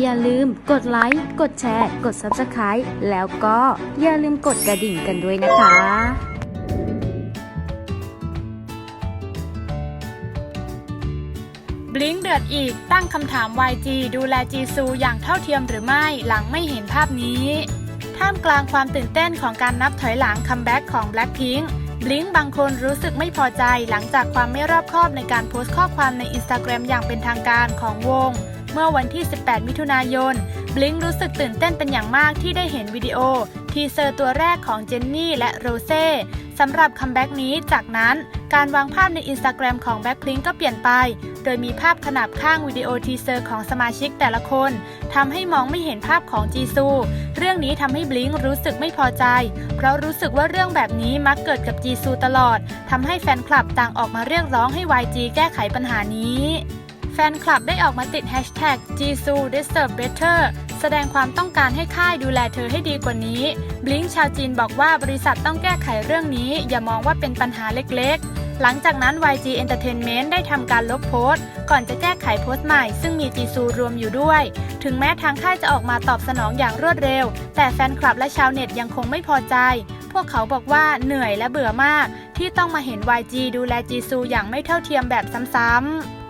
อย่าลืมกดไลค์ กดแชร์ กด Subscribe แล้วก็อย่าลืมกดกระดิ่งกันด้วยนะคะบลิงเดือดอีกตั้งคำถาม YG ดูแลจีซูอย่างเท่าเทียมหรือไม่หลังไม่เห็นภาพนี้ ท่ามกลางความตื่นเต้นของการนับถอยหลังคัมแบ็กของ Blackpink บลิงบางคนรู้สึกไม่พอใจหลังจากความไม่รอบคอบในการโพสต์ข้อความในอินสตาแกรมอย่างเป็นทางการของวง เมื่อวันที่ 18 มิถุนายน บลิงรู้สึกตื่นเต้นเป็นอย่างมากที่ได้เห็นวิดีโอ ทีเซอร์ตัวแรกของเจนนี่และโรเซ่สำหรับคัมแบ็กนี้ จากนั้นการวางภาพในอินสตาแกรมของแบ็คพลิงก็เปลี่ยนไป โดยมีภาพขนาบข้างวิดีโอทีเซอร์ของสมาชิกแต่ละคนทำให้มองไม่เห็นภาพของจีซู เรื่องนี้ทำให้บลิงรู้สึกไม่พอใจ เพราะรู้สึกว่าเรื่องแบบนี้มักเกิดกับจีซูตลอดทำให้แฟนคลับต่างออกมาเรียกร้องให้ YG แก้ไขปัญหานี้ แฟนคลับได้ออกมาติด hashtag Jisoo deserve better แสดงความต้องการให้ค่ายดูแลเธอให้ดีกว่านี้ บลิงชาวจีนบอกว่าบริษัทต้องแก้ไขเรื่องนี้ อย่ามองว่าเป็นปัญหาเล็กๆ หลังจากนั้น YG Entertainment ได้ทำการลบโพสต์ ก่อนจะแก้ไขโพสต์ใหม่ ซึ่งมีจีซูรวมอยู่ด้วย ถึงแม้ทางค่ายจะออกมาตอบสนองอย่างรวดเร็ว แต่แฟนคลับและชาวเน็ตยังคงไม่พอใจ พวกเขาบอกว่าเหนื่อยและเบื่อมาก ที่ต้องมาเห็น YG ดูแลจีซูอย่างไม่เท่าเทียมแบบซ้ำๆ